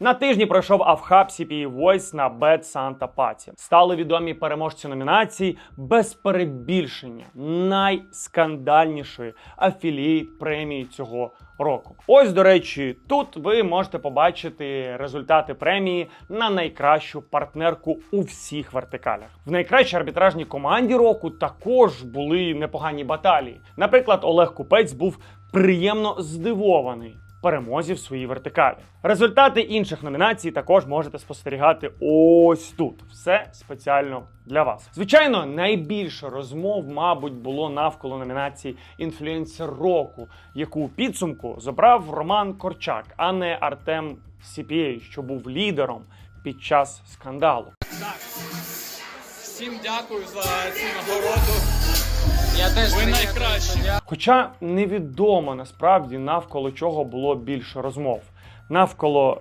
На тижні пройшов Авхаб CPA Voice на Bad Santa Party. Стали відомі переможці номінацій без перебільшення найскандальнішої афілієт премії цього року. Ось, до речі, тут ви можете побачити результати премії на найкращу партнерку у всіх вертикалях. В найкращій арбітражній команді року також були непогані баталії. Наприклад, Олег Купець був приємно здивований перемозі в своїй вертикалі. Результати інших номінацій також можете спостерігати ось тут. Все спеціально для вас. Звичайно, найбільше розмов, мабуть, було навколо номінації інфлюенсер року, яку у підсумку забрав Роман Корчак, а не Артем CPA, що був лідером під час скандалу. Всім дякую за цю нагороду. Хоча невідомо насправді навколо чого було більше розмов: навколо